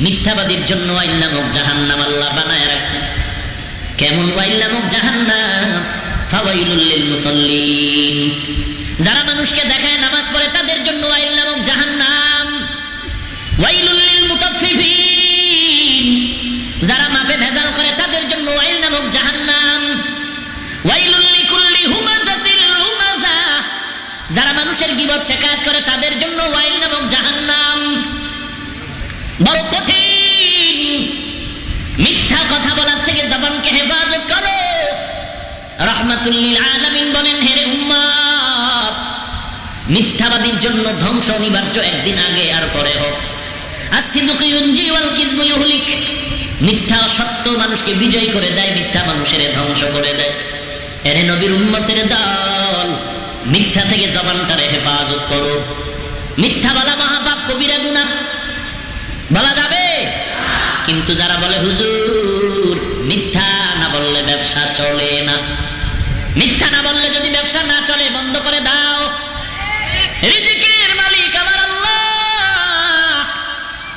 মিথ্যাবাদীর জন্য ওয়াইল নামক জাহান্নাম আল্লাহ বানায় রাখছে। কেমন ওয়াইল লিল মুসাল্লিন। যারা মানুষকে দেখায় নামাজ পড়ে, তাদের জন্য ওয়াইল যারা মানুষের গিবত শেখায়ত করে, তাদের জন্য ওয়াইল নামক জাহান্নাম। বড় কঠিন। মিথ্যা কথা বলার থেকে জবানকে হেফাজত করো। রহমাতুল্লিল বলেন হেরে মিথ্যাবাদীর জন্য ধ্বংস অনিবার্য একদিন আগে আর পরে হোক। আসিদুকি ইউনজি ওয়াল কিযবু ইউহলিক। মিথ্যা সত্য মানুষকে বিজয় করে দেয়, মিথ্যা মানুষের ধ্বংস করে দেয়। এরে নবীর উম্মতের দল মিথ্যা থেকে জবানটারে হেফাজত করো। মিথ্যা বলা মহাপাপ, কবিরা গুনাহ বলা যাবে? কিন্তু যারা বলে, হুজুর, মিথ্যা না বললে ব্যবসা চলে না। মিথ্যা না বললে যদি ব্যবসা না চলে, বন্ধ করে দাও। রিজিকের মালিক আমার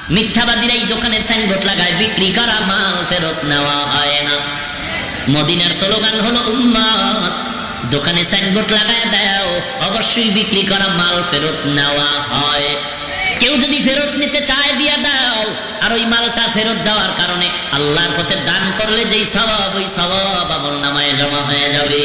মিথ্যাবাদীরা এই দোকানের সাইনবোর্ড লাগায়, বিক্রি করা মাল ফেরত নেওয়া হয় না। মদিনার স্লোগান হলো, উম্মত দোকানে সাইনবোর্ড লাগায় দাও, অবশ্যই বিক্রি করা মাল ফেরত নেওয়া হয়। কেউ যদি ফেরত নিতে চায়, দিয়া দাও। আর ওই মালটা ফেরত দেওয়ার কারণে আল্লাহর পথে দান করলে যেই স্বভাব, ওই স্বভাব আমল নামায় জমা হয়ে যাবে।